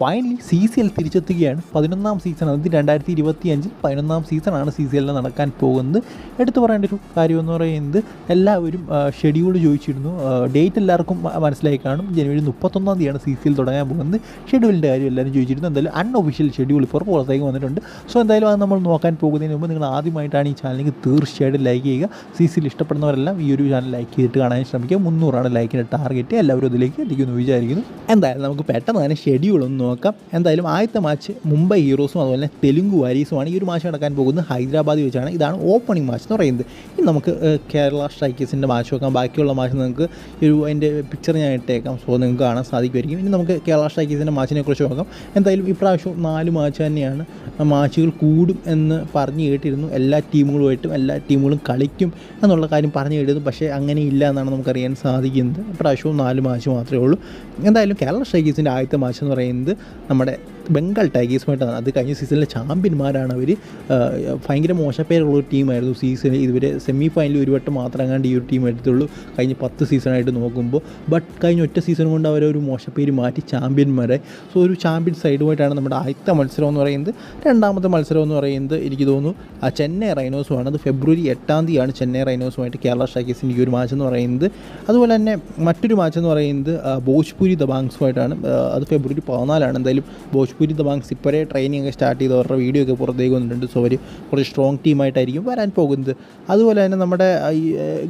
Finally C C L തിരിച്ചെത്തുകയാണ്. പതിനൊന്നാം season അത് രണ്ടായിരത്തി ഇരുപത്തി അഞ്ചിൽ പതിനൊന്നാം സീസണാണ് സി സി എല്ലിൽ നടക്കാൻ പോകുന്നത്. എടുത്തു പറയേണ്ട ഒരു കാര്യമെന്ന് പറയുന്നത് എല്ലാവരും ഷെഡ്യൂൾ ചോദിച്ചിരുന്നു. ഡേറ്റ് എല്ലാവർക്കും മനസ്സിലായി കാണും. ജനുവരി മുപ്പത്തൊന്നാം തീയതിയാണ് സി സി എൽ തുടങ്ങാൻ പോകുന്നത്. ഷെഡ്യൂളിന്റെ കാര്യം എല്ലാവരും ചോദിച്ചിരുന്നു. എന്തായാലും അൺഒഫീഷ്യൽ ഷെഡ്യൂൾ ഇപ്പോൾ പുറത്തേക്ക് വന്നിട്ടുണ്ട്. സോ എന്തായാലും അത് നമ്മൾ നോക്കാൻ പോകുന്നതിന് മുമ്പ് നിങ്ങൾ ആദ്യമായിട്ടാണ് ഈ ചാനലിലേക്ക് തീർച്ചയായിട്ടും ലൈക്ക് ചെയ്യുക. സി സിയിൽ ഇഷ്ടപ്പെടുന്നവരെല്ലാം ഈ ഒരു ചാനൽ ലൈക്ക് ചെയ്തിട്ട് കാണാൻ ശ്രമിക്കുക. മുന്നൂറാണ് ലൈക്കിന്റെ ടാർഗറ്റ് എല്ലാവരും അതിലേക്ക് എത്തിക്കുമെന്ന് വിചാരിക്കുന്നു. എന്തായാലും നമുക്ക് പെട്ടെന്ന് തന്നെ ഷെഡ്യൂൾ ഒന്ന് നോക്കാം. എന്തായാലും ആദ്യത്തെ മാച്ച് മുംബൈ ഹീറോസും അതുപോലെ തന്നെ തെലുങ്ക് വാരീസുമാണ് ഈ ഒരു മാച്ച് നടക്കാൻ പോകുന്നത്. ഹൈദരാബാദ് വെച്ചാണ് ഇതാണ് ഓപ്പണിംഗ് മാച്ച് എന്ന് പറയുന്നത്. ഇനി നമുക്ക് കേരള സ്ട്രൈക്കേഴ്സിന്റെ മാച്ച് നോക്കാം. ബാക്കിയുള്ള മാച്ച് നിങ്ങൾക്ക് ഒരു അതിന്റെ പിക്ചർ ഞാൻ ഇട്ടേക്കാം. സോ നിങ്ങൾക്ക് കാണാൻ സാധിക്കുമായിരിക്കും. ഇനി നമുക്ക് കേരള സ്ട്രൈക്കേഴ്സിന്റെ മാച്ചിനെ കുറിച്ച് നോക്കാം. എന്തായാലും ഇപ്രാവശ്യം നാല് മാച്ച് തന്നെയാണ് മാച്ചുകൾ കൂടും എന്ന് പറഞ്ഞു കേട്ടിരുന്നു. എല്ലാ ടീമുകളുമായിട്ടും എല്ലാ ടീമുകളും കളിക്കും എന്നുള്ള കാര്യം പറഞ്ഞു കേട്ടിരുന്നു. പക്ഷേ അങ്ങനെ ഇല്ല എന്നാണ് നമുക്കറിയാൻ സാധിക്കുന്നത്. ഇപ്രാവശ്യവും നാല് മാച്ച് മാത്രമേ ഉള്ളൂ. എന്തായാലും കേരള സ്ട്രൈക്കേഴ്സിന്റെ ആദ്യത്തെ മാച്ച് എന്ന് പറയുന്നത് നമ്മുടെ ബംഗാൾ ടൈഗേഴ്സുമായിട്ടാണ് അത് കഴിഞ്ഞ സീസണിലെ ചാമ്പ്യന്മാരാണ് അവർ ഭയങ്കര മോശപ്പേരുള്ള ഒരു ടീമായിരുന്നു സീസണിൽ ഇതുവരെ സെമി ഫൈനലിൽ ഒരു വട്ടം മാത്രം കണ്ട് ഈ ഒരു ടീം എടുത്തുള്ളൂ. കഴിഞ്ഞ പത്ത് സീസണായിട്ട് നോക്കുമ്പോൾ. ബട്ട് കഴിഞ്ഞ ഒറ്റ സീസൺ കൊണ്ട് അവരൊരു മോശപ്പേര് മാറ്റി ചാമ്പ്യന്മാരെ സോ ഒരു ചാമ്പ്യൻ സൈഡുമായിട്ടാണ് നമ്മുടെ ആദ്യത്തെ മത്സരം എന്ന് പറയുന്നത്. രണ്ടാമത്തെ മത്സരം എന്ന് പറയുന്നത് എനിക്ക് തോന്നുന്നു ആ ചെന്നൈ റൈനോസുമാണ് അത് ഫെബ്രുവരി എട്ടാം തീയതിയാണ് ചെന്നൈ റൈനോസുമായിട്ട് കേരള സ്ട്രൈക്കേഴ്സിന്റെ ഈ ഒരു മാച്ച് എന്ന് പറയുന്നത്. അതുപോലെ തന്നെ മറ്റൊരു മാച്ച് എന്ന് പറയുന്നത് ഭോജ്പുരി ദബാങ്സുമായിട്ടാണ് അത് ഫെബ്രുവരി പതിനാലാണ്. എന്തായാലും ഭോജ്പുരി ദബാങ്സ് ഇപ്പോഴേ ട്രെയിനിങ് ഒക്കെ സ്റ്റാർട്ട് ചെയ്ത് അവരുടെ വീഡിയോ ഒക്കെ പുറത്തേക്ക് വന്നിട്ടുണ്ട് സോ അവർ കുറച്ച് സ്ട്രോങ് ടീമായിട്ടായിരിക്കും വരാൻ പോകുന്നത്. അതുപോലെ തന്നെ നമ്മുടെ ഈ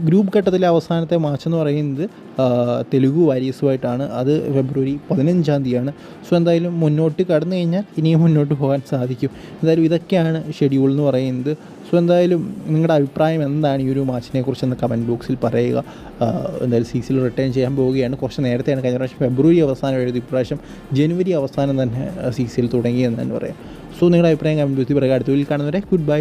ഗ്രൂപ്പ് ഘട്ടത്തിലെ അവസാനത്തെ മാച്ച് എന്ന് പറയുന്നത് തെലുഗു വാരീസുമായിട്ടാണ് അത് ഫെബ്രുവരി പതിനഞ്ചാം തീയതിയാണ്. സോ എന്തായാലും മുന്നോട്ട് കടന്നു കഴിഞ്ഞാൽ ഇനിയും മുന്നോട്ട് പോകാൻ സാധിക്കും. എന്തായാലും ഇതൊക്കെയാണ് ഷെഡ്യൂൾ എന്ന് പറയുന്നത്. സോ എന്തായാലും നിങ്ങളുടെ അഭിപ്രായം എന്താണ് ഈ ഒരു മാച്ചിനെ കുറിച്ച് എന്ന് കമന്റ് ബോക്സിൽ പറയുക. എന്തായാലും സീസിൽ റിട്ടേൺ ചെയ്യാൻ പോവുകയാണ്. കുറച്ച് നേരത്തെയാണ് കഴിഞ്ഞ പ്രാവശ്യം ഫെബ്രുവരി അവസാനം എഴുതി ഇപ്രാവശ്യം ജനുവരി അവസാനം തന്നെ സീസിൽ തുടങ്ങിയെന്ന് തന്നെ പറയാം. സോ നിങ്ങളുടെ അഭിപ്രായം കമന്റ് ബോക്സിൽ പറയുക. അടുത്ത വീട്ടിൽ കാണുന്നവരെ ഗുഡ് ബൈ